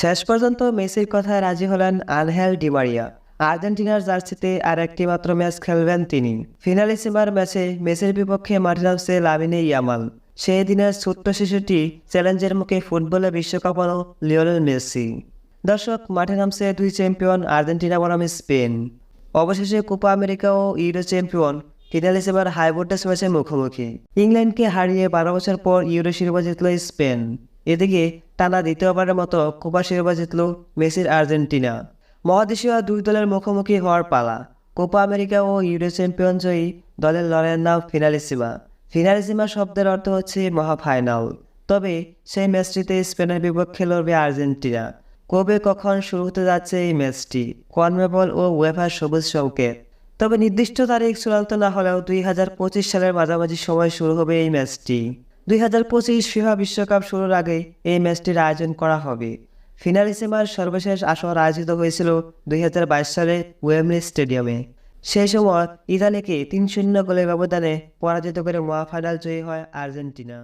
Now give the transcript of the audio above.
শেষ পর্যন্ত মেসির কথায় রাজি হলেন আনহেল ডিমারিয়া আর্জেন্টিনার জার্সিতে আর একটি মাত্র ম্যাচ খেলবেন তিনি। ফিনালিসিমার ম্যাচে মেসির বিপক্ষে মাঠে নামছে লামিনে ইয়ামাল। সেই দিনের ছোট্ট শিশুটি চ্যালেঞ্জের মুখে ফুটবলে বিশ্বকাপ হল লিওনেল মেসি। দর্শক, মাঠে নামছে দুই চ্যাম্পিয়ন আর্জেন্টিনা বনাম স্পেন। অবশেষে কোপা আমেরিকা ও ইউরো চ্যাম্পিয়ন ফিনালিস এবার হাই ভোল্টেজ ম্যাচে মুখোমুখি। ইংল্যান্ডকে হারিয়ে বারো বছর পর ইউরো শিরোপা জিতল স্পেন। এদিকে টানা দ্বিতীয়বারের মতো কোপা শিরোপা জিতল মেসির আর্জেন্টিনা। মহাদেশীয় দুই দলের মুখোমুখি হওয়ার পালা। কোপা আমেরিকা ও ইউরো চ্যাম্পিয়ন জয়ী দলের লড়াইয়ের নাম ফিনালিসিমা। ফিনালিসিমা শব্দের অর্থ হচ্ছে মহাফাইনাল। তবে সেই ম্যাচটিতে স্পেনের বিপক্ষে লড়বে আর্জেন্টিনা। কবে কখন শুরু হতে যাচ্ছে এই ম্যাচটি? কনমেবল ও ওয়েফার সবুজ সংকেত। তবে নির্দিষ্ট তারিখ চূড়ান্ত না হলেও দুই হাজার পঁচিশ সালের মাঝামাঝি সময় শুরু হবে এই ম্যাচটি। দুই হাজার পঁচিশ ফিফা বিশ্বকাপ শুরুর আগে এই ম্যাচটির আয়োজন করা হবে। ফিনাল ফিনালিসিমার সর্বশেষ আসর আয়োজিত হয়েছিল দুই হাজার বাইশ সালে ওয়েমলি স্টেডিয়ামে। সেই সময় ইতালিকে তিন শূন্য গোলের ব্যবধানে পরাজিত করে মহাফাইনাল জয়ী হয় আর্জেন্টিনা।